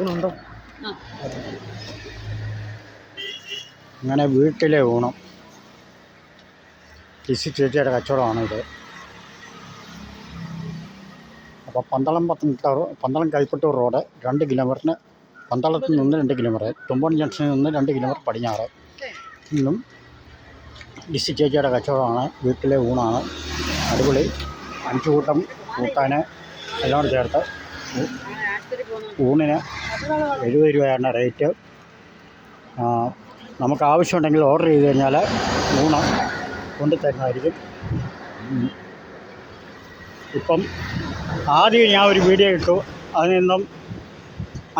ഊണുണ്ടോ? അങ്ങനെ വീട്ടിലെ ഊണം. ടിസി ചേച്ചിയുടെ കച്ചവടമാണ് ഇത്. അപ്പോൾ പന്തളം പത്തനംതിട്ട പന്തളം കൈപ്പട്ടൂർ റോഡ് രണ്ട് കിലോമീറ്ററിന് പന്തളത്ത് നിന്ന് രണ്ട് കിലോമീറ്റർ തുമ്പോൺ ജംഗ്ഷനിൽ നിന്ന് രണ്ട് കിലോമീറ്റർ പടിഞ്ഞാറ്. ഇന്നും ഡിസി ചേച്ചിയുടെ കച്ചവടമാണ് വീട്ടിലെ ഊണാണ്. അടിപൊളി. അഞ്ച് കൂട്ടം കൂട്ടാൻ എല്ലാം ചേർത്ത് ഊണിന് എഴുപത് രൂപയാണ് റേറ്റ്. നമുക്ക് ആവശ്യമുണ്ടെങ്കിൽ ഓർഡർ ചെയ്ത് കഴിഞ്ഞാൽ ഊണ് കൊണ്ടു തരുന്നതായിരിക്കും. ഇപ്പം ആദ്യം ഞാൻ ഒരു വീഡിയോ ഇട്ടു. അതിൽ നിന്നും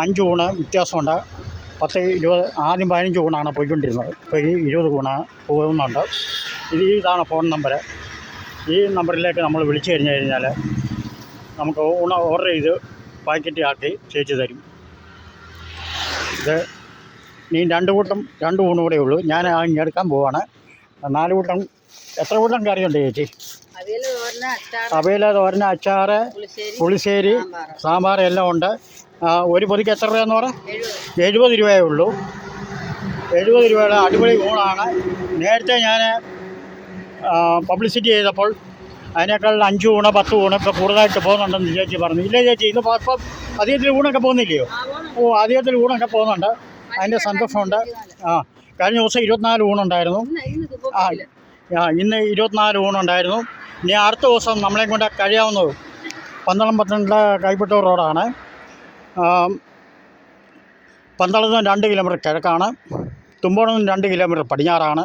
അഞ്ച് ഊണ് വ്യത്യാസമുണ്ട്. പത്ത് ഇരുപത് ആദ്യം പതിനഞ്ച് ഊണാണ് പോയിക്കൊണ്ടിരുന്നത്. ഇപ്പോൾ ഈ ഇരുപത് ഊണ് പോകുന്നുണ്ട്. ഇത് ഇതാണ് ഫോൺ നമ്പർ ഈ നമ്പറിലേക്ക് നമ്മൾ വിളിച്ചു കഴിഞ്ഞ് കഴിഞ്ഞാൽ നമുക്ക് ഊണ് ഓർഡർ ചെയ്ത് പാക്കറ്റ് ആക്കി ചേച്ചി തരും. ഇത് നീ രണ്ട് കൂട്ടം രണ്ട് ഊണ് കൂടെ ഉള്ളൂ. ഞാൻ ഇങ്ങെടുക്കാൻ പോവാണ്. നാല് കൂട്ടം എത്ര കൂട്ടം കറിയുണ്ട് ചേച്ചി? അവിയൽ തോരന അച്ചാർ അച്ചാറ് പുളിശ്ശേരി സാമ്പാർ എല്ലാം ഉണ്ട്. ഒരു പൊതിക്ക് എത്ര രൂപയെന്ന് പറ? എഴുപത്. രൂപയേ ഉള്ളൂ. എഴുപത് രൂപയുടെ അടിപൊളി ഊണാണ്. നേരത്തെ ഞാൻ പബ്ലിസിറ്റി ചെയ്തപ്പോൾ അതിനേക്കാൾ അഞ്ച് ഊണ് പത്ത് ഊണ് ഇപ്പോൾ കൂടുതലായിട്ട് പോകുന്നുണ്ടെന്ന് ചേച്ചി പറഞ്ഞു. ഇല്ല ചേച്ചി ഇന്ന് ഇപ്പം അധികത്തിൽ ഊണൊക്കെ പോകുന്നില്ലയോ? ഓ അധികത്തിൽ ഊണൊക്കെ പോകുന്നുണ്ട്. അതിന്റെ സന്തോഷമുണ്ട്. ആ കഴിഞ്ഞ ദിവസം ഇരുപത്തിനാല് ഊണുണ്ടായിരുന്നു. ആ ആ, ഇന്ന് ഇരുപത്തിനാല് ഊണുണ്ടായിരുന്നു. ഇനി അടുത്ത ദിവസം നമ്മളെ കൊണ്ട് കഴിയാവുന്നത് പന്തളം പത്തനംതിട്ട കൈപ്പട്ടൂർ റോഡാണ്. പന്തളത്ത് നിന്ന് രണ്ട് കിലോമീറ്റർ കിഴക്കാണ്. തുമ്പോളം രണ്ട് കിലോമീറ്റർ പടിഞ്ഞാറാണ്.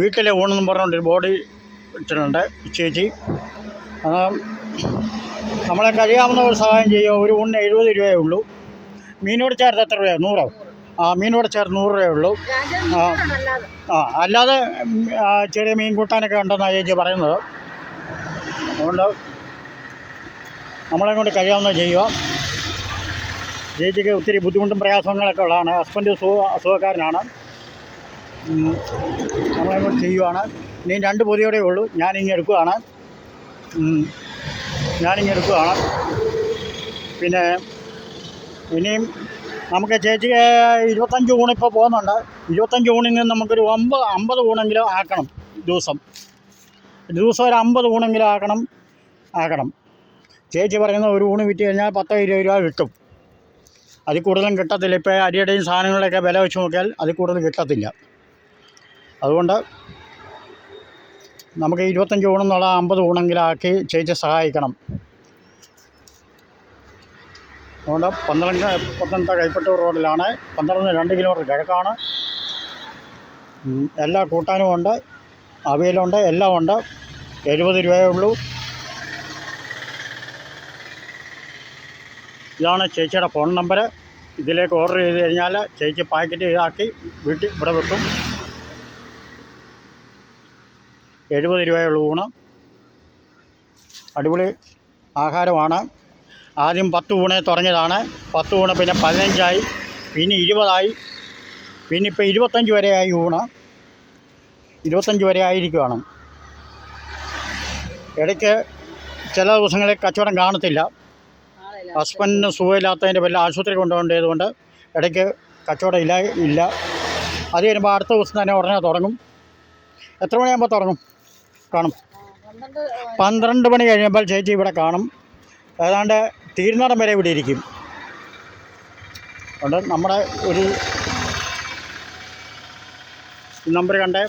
വീട്ടിലെ ഊണെന്ന് പറഞ്ഞുകൊണ്ട് ബോർഡ് ഇട്ടിട്ടുണ്ട്. ചേച്ചി നമ്മളെ കഴിയാവുന്ന ഒരു സഹായം ചെയ്യുക ഒരു ഊണിന് എഴുപത് രൂപയേ ഉള്ളൂ. മീനോട് ചേർത്ത് എത്ര രൂപയാണ് നൂറോ? ആ മീനോട് ചേർത്ത് നൂറ് രൂപയേ ഉള്ളൂ. ആ. അല്ലാതെ ചെറിയ മീൻ കൂട്ടാനൊക്കെ ഉണ്ടെന്നാണ് ചേച്ചി പറയുന്നത്. അതുകൊണ്ട് നമ്മളെ കൊണ്ട് കഴിയാവുന്നത് ചെയ്യുക. ചേച്ചിക്ക് ഒത്തിരി ബുദ്ധിമുട്ടും പ്രയാസങ്ങളൊക്കെ ഉള്ളതാണ്. ഹസ്ബൻഡ് സുഖ അസുഖക്കാരനാണ് ഉം, നമ്മളെ കൊണ്ട് ചെയ്യുവാണ്. ഇനി രണ്ട് പൊതിയോടെ ഉള്ളൂ. ഞാനിങ്ങ് എടുക്കുകയാണ് ഉം, ഞാനിങ്ങ് എടുക്കുകയാണ് പിന്നെ ഇനിയും നമുക്ക് ചേച്ചി ഇരുപത്തഞ്ച് ഊണിപ്പോൾ പോകുന്നുണ്ട്. ഇരുപത്തഞ്ച് ഊണിൽ നിന്ന് നമുക്കൊരു ഒമ്പത് അമ്പത് ഊണെങ്കിലും ആക്കണം ദിവസം. ദിവസം ഒരു അമ്പത് ഊണെങ്കിലും ആക്കണം ആക്കണം. ചേച്ചി പറയുന്നത് ഒരു ഊണ് വിറ്റ് കഴിഞ്ഞാൽ പത്തോ ഇരുപത് രൂപ കിട്ടും. അതിൽ കൂടുതലും കിട്ടത്തില്ല. ഇപ്പോൾ അരിയുടെയും സാധനങ്ങളുടെയൊക്കെ വില വെച്ച് നോക്കിയാൽ അതിൽ കൂടുതൽ കിട്ടത്തില്ല. അതുകൊണ്ട് നമുക്ക് ഇരുപത്തഞ്ച് ഊണെന്നുള്ള അമ്പത് ഊണെങ്കിലാക്കി ചേച്ചി സഹായിക്കണം. അതുകൊണ്ട് പന്ത്രണ്ട് പത്തനംതിട്ട കൈപ്പറ്റൂർ റോഡിലാണ് പന്ത്രണ്ട് രണ്ട് കിലോമീറ്റർ കിഴക്കാണ്. എല്ലാ കൂട്ടാനും ഉണ്ട് അവയിലുണ്ട് എല്ലാം ഉണ്ട്. എഴുപത് രൂപയേ ഉള്ളൂ. ഇതാണ് ചേച്ചിയുടെ ഫോൺ നമ്പർ ഇതിലേക്ക് ഓർഡർ ചെയ്ത് കഴിഞ്ഞാൽ ചേച്ചി പാക്കറ്റ് ഇതാക്കി വീട്ടിൽ ഇവിടെ വെക്കും. എഴുപത് രൂപയുള്ള ഊണ്. അടിപൊളി ആഹാരമാണ്. ആദ്യം പത്ത് ഊണേ തുടങ്ങിയതാണ്. പത്ത് ഊണ് പിന്നെ പതിനഞ്ചായി. പിന്നെ ഇരുപതായി. പിന്നെ ഇപ്പോൾ ഇരുപത്തഞ്ച് വരെയായി ഊണ്. ഇരുപത്തഞ്ച് വരെ ആയിരിക്കുവാണ്. ഇടയ്ക്ക് ചില ദിവസങ്ങളിൽ കച്ചവടം കാണത്തില്ല. ഹസ്ബൻഡിന് സുഖമില്ലാത്തതിന്റെ പേരിൽ ആശുപത്രി കൊണ്ടുപോകേണ്ടതുകൊണ്ട് ഇടയ്ക്ക് കച്ചവടം ഇല്ല ഇല്ല. അത് കഴിയുമ്പോൾ അടുത്ത ദിവസം തന്നെ ഉടനെ തുടങ്ങും. എത്ര മണിയാകുമ്പോൾ തുടങ്ങും? കാണും. പന്ത്രണ്ട് മണി കഴിയുമ്പോൾ ചേച്ചി ഇവിടെ കാണും. ഏതാണ്ട് തീരുന്നടം വരെ ഇവിടെ ഇരിക്കും. അതുകൊണ്ട് നമ്മുടെ ഒരു നമ്പർ കണ്ട്